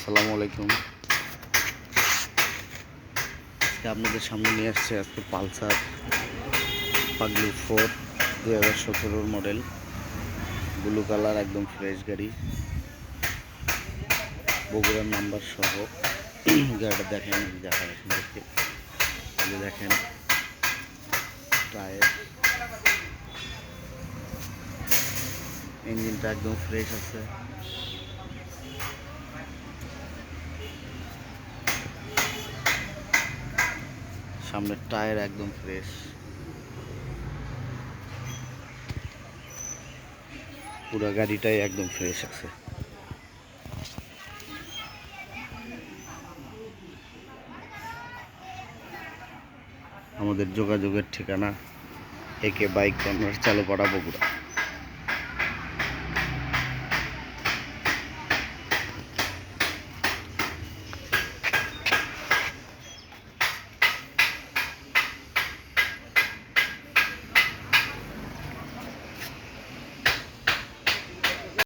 আসসালামু আলাইকুম। আজকে আপনাদের সামনে নিয়ে আসছে আজকে পালসার পাগলু ফোর দুই হাজার সতেরোর মডেল। ব্লু কালার, একদম ফ্রেশ গাড়ি। বগুড়ার নাম্বার সহ গাড়িটা দেখেন দেখা এখন দেখতে দেখেন, টায়ার। ইঞ্জিনটা একদম ফ্রেশ আছে। সামনের টায়ার একদম ফ্রেশ পুরো গাড়িটাই একদম ফ্রেশ আছে। আমাদের যোগাযোগের ঠিকানা, একে বাইক কর্নার চালুপাড়া বগুড়া।